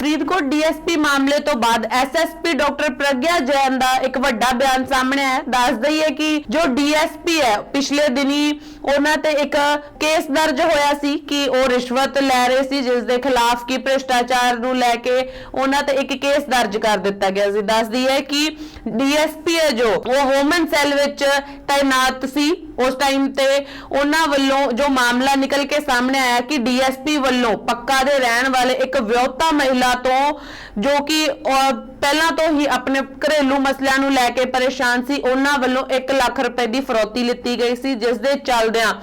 Faridkot DSP ਮਾਮਲੇ ਤੋਂ ਬਾਅਦ ਐਸਐਸਪੀ ਡਾਕਟਰ ਪ੍ਰਗਿਆ ਜੈਨ ਦਾ ਇੱਕ ਵੱਡਾ ਬਿਆਨ ਸਾਹਮਣੇ ਆਇਆ ਹੈ। ਦੱਸ ਦਈਏ ਕਿ ਜੋ ਡੀਐਸਪੀ ਹੈ, ਪਿਛਲੇ ਦਿਨੀ ਉਹਨਾਂ ਤੇ ਇੱਕ ਕੇਸ ਦਰਜ ਹੋਇਆ ਸੀ ਕਿ ਉਹ ਰਿਸ਼ਵਤ ਲੈ ਰਹੇ ਸੀ, ਜਿਸ ਦੇ ਖਿਲਾਫ ਕੀ ਭ੍ਰਿਸ਼ਟਾਚਾਰ ਨੂੰ ਲੈ ਕੇ ਉਹਨਾਂ ਤੇ ਇੱਕ ਕੇਸ ਦਰਜ ਕਰ ਦਿੱਤਾ ਗਿਆ ਸੀ ਦੱਸ ਦਈਏ ਕਿ ਡੀਐਸਪੀ ਹੈ ਜੋ, ਉਹ ਹੋਮਨ ਸੈੱਲ ਵਿੱਚ ਤਾਇਨਾਤ ਸੀ ਉਸ ਟਾਈਮ ਤੇ ਉਹਨਾਂ ਵੱਲੋਂ ਜੋ ਮਾਮਲਾ ਨਿਕਲ ਕੇ ਸਾਹਮਣੇ ਆਇਆ ਕਿ ਡੀਐਸਪੀ ਵੱਲੋਂ ਪੱਕਾ ਦੇ ਰਹਿਣ ਵਾਲੇ ਇੱਕ ਵਿਆਹੁਤਾ ਮਹਿਲਾ ਤੋਂ, ਜੋ ਕਿ ਪਹਿਲਾਂ ਤੋਂ ਹੀ ਆਪਣੇ ਘਰੇਲੂ ਮਸਲਿਆਂ ਨੂੰ ਲੈ ਕੇ ਪਰੇਸ਼ਾਨ ਸੀ, ਉਹਨਾਂ ਵੱਲੋਂ 1 ਲੱਖ ਰੁਪਏ ਦੀ ਫਰੌਤੀ ਲਿੱਤੀ ਗਈ ਸੀ, ਜਿਸ ਦੇ ਚੱਲਦਿਆਂ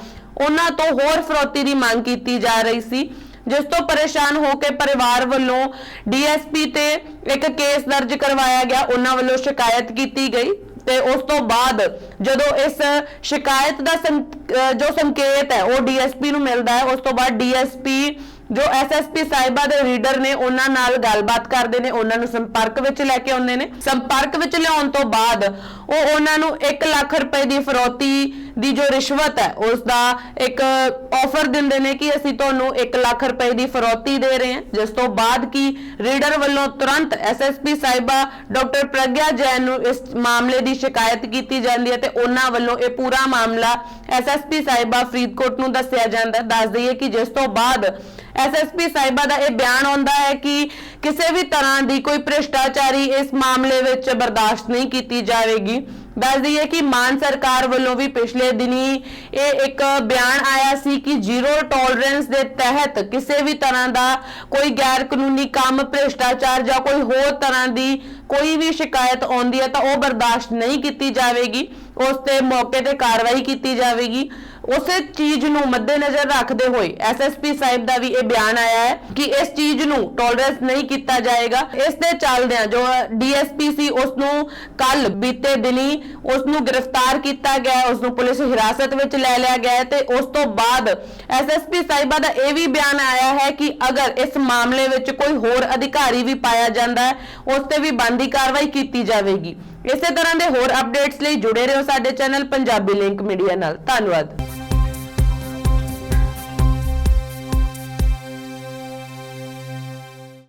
ਉਹਨਾਂ ਤੋਂ ਹੋਰ ਫਰੌਤੀ ਦੀ ਮੰਗ ਕੀਤੀ ਜਾ ਰਹੀ ਸੀ, ਜਿਸ ਤੋਂ ਪਰੇਸ਼ਾਨ ਹੋ ਕੇ ਪਰਿਵਾਰ ਵੱਲੋਂ ਡੀਐਸਪੀ ਤੇ ਇੱਕ ਕੇਸ ਦਰਜ ਕਰਵਾਇਆ ਗਿਆ, ਉਹਨਾਂ ਵੱਲੋਂ ਸ਼ਿਕਾਇਤ ਕੀਤੀ ਗਈ ਤੇ ਉਸ ਤੋਂ ਬਾਅਦ ਜਦੋਂ ਇਸ ਸ਼ਿਕਾਇਤ ਦਾ ਸੰਕ- ਜੋ ਸੰਕੇਤ ਹੈ, ਉਹ ਡੀਐਸਪੀ ਨੂੰ ਮਿਲਦਾ ਹੈ, ਉਸ ਤੋਂ ਬਾਅਦ ਡੀਐਸਪੀ ਜੋ ਐਸਐਸਪੀ ਸਾਹਿਬਾ ਦੇ ਰੀਡਰ ਨੇ ਉਹਨਾਂ ਨਾਲ ਗੱਲਬਾਤ ਕਰਦੇ ਨੇ, ਉਹਨਾਂ ਨੂੰ ਸੰਪਰਕ ਵਿੱਚ ਲੈ ਕੇ ਆਉਂਦੇ ਨੇ। ਸੰਪਰਕ ਵਿੱਚ ਲਿਆਉਣ ਤੋਂ ਬਾਅਦ ਉਹ ਉਹਨਾਂ ਨੂੰ 1 ਲੱਖ ਰੁਪਏ ਦੀ ਫਰੋਤੀ ਦੀ ਜੋ ਰਿਸ਼ਵਤ ਹੈ ਉਸ ਦਾ ਇੱਕ ਆਫਰ ਦਿੰਦੇ ਨੇ ਕਿ ਅਸੀਂ ਤੁਹਾਨੂੰ 1 ਲੱਖ ਰੁਪਏ ਦੀ ਫਰੌਤੀ ਦੇ ਰਹੇ ਹਾਂ। ਜਿਸ ਤੋਂ ਬਾਅਦ ਕੀ ਰੀਡਰ ਵੱਲੋਂ ਤੁਰੰਤ ਐਸਐਸਪੀ ਸਾਹਿਬਾ ਡਾਕਟਰ ਪ੍ਰਗਿਆ ਜੈਨ ਨੂੰ ਇਸ ਮਾਮਲੇ ਦੀ ਸ਼ਿਕਾਇਤ ਕੀਤੀ ਜਾਂਦੀ ਹੈ ਤੇ ਉਹਨਾਂ ਵੱਲੋਂ ਇਹ ਪੂਰਾ ਮਾਮਲਾ ਐਸਐਸਪੀ ਸਾਹਿਬਾ ਫਰੀਦਕੋਟ ਨੂੰ ਦੱਸਿਆ ਜਾਂਦਾ ਦੱਸ ਦਈਏ ਕਿ ਜਿਸ ਤੋਂ ਬਾਅਦ ਐਸਐਸਪੀ ਸਾਹਿਬਾ ਦਾ ਇਹ ਬਿਆਨ ਆਉਂਦਾ ਹੈ ਕਿ ਕਿਸੇ ਵੀ ਤਰ੍ਹਾਂ ਦੀ ਕੋਈ ਭ੍ਰਿਸ਼ਟਾਚਾਰੀ ਇਸ ਮਾਮਲੇ ਵਿੱਚ ਬਰਦਾਸ਼ਤ ਨਹੀਂ ਕੀਤੀ ਜਾਵੇਗੀ। ਦੱਸ ਦਈਏ ਕਿ ਮਾਨ ਸਰਕਾਰ ਵੱਲੋਂ ਵੀ ਪਿਛਲੇ ਦਿਨੀ ਇਹ ਇੱਕ ਬਿਆਨ ਆਇਆ ਸੀ ਕਿ ਜ਼ੀਰੋ ਟੋਲਰੈਂਸ ਦੇ ਤਹਿਤ ਕਿਸੇ ਵੀ ਤਰ੍ਹਾਂ ਦਾ ਕੋਈ ਗੈਰ ਕਾਨੂੰਨੀ ਕੰਮ, ਭ੍ਰਿਸ਼ਟਾਚਾਰ ਜਾਂ ਕੋਈ ਹੋਰ ਤਰ੍ਹਾਂ ਦੀ ਕੋਈ ਵੀ ਸ਼ਿਕਾਇਤ ਆਉਂਦੀ ਹੈ ਤਾਂ ਉਹ ਬਰਦਾਸ਼ਤ ਨਹੀਂ ਕੀਤੀ ਜਾਵੇਗੀ। ਉਸ ਤੇ ਮੌਕੇ ਤੇ ਕਾਰਵਾਈ ਕੀਤੀ ਜਾਵੇਗੀ। ਉਸੇ ਚੀਜ਼ ਨੂੰ ਮੱਦੇਨਜ਼ਰ ਰੱਖਦੇ ਹੋਏ ਐਸਐਸਪੀ ਸਾਹਿਬ ਦਾ ਵੀ ਇਹ ਬਿਆਨ ਆਇਆ ਹੈ ਕਿ ਇਸ ਚੀਜ਼ ਨੂੰ ਟੋਲਰੈਂਸ ਨਹੀਂ ਕੀਤਾ ਜਾਏਗਾ। ਇਸ ਦੇ ਚੱਲਦਿਆਂ ਜੋ ਡੀਐਸਪੀ ਸੀ ਉਸ ਨੂੰ ਕੱਲ ਬੀਤੇ ਦਿਨੀ ਉਸ ਨੂੰ ਗ੍ਰਿਫਤਾਰ ਕੀਤਾ ਗਿਆ ਹੈ, ਉਸ ਨੂੰ ਪੁਲਿਸ ਹਿਰਾਸਤ ਵਿੱਚ ਲੈ ਲਿਆ ਗਿਆ ਤੇ ਉਸ ਤੋਂ ਬਾਅਦ ਐਸਐਸਪੀ ਸਾਹਿਬਾ ਦਾ ਇਹ ਵੀ ਬਿਆਨ ਆਇਆ ਹੈ ਕਿ ਅਗਰ ਇਸ ਮਾਮਲੇ ਵਿੱਚ ਕੋਈ ਹੋਰ ਅਧਿਕਾਰੀ ਵੀ ਪਾਇਆ ਜਾਂਦਾ ਹੈ ਉਸ ਤੇ ਵੀ ਬੰਦੀ ਕਾਰਵਾਈ ਕੀਤੀ ਜਾਵੇਗੀ। ਇਸੇ ਤਰ੍ਹਾਂ ਦੇ ਹੋਰ ਅਪਡੇਟਸ ਲਈ ਜੁੜੇ ਰਹੋ ਸਾਡੇ ਚੈਨਲ ਪੰਜਾਬੀ ਲਿੰਕ ਮੀਡੀਆ ਨਾਲ। ਧੰਨਵਾਦ।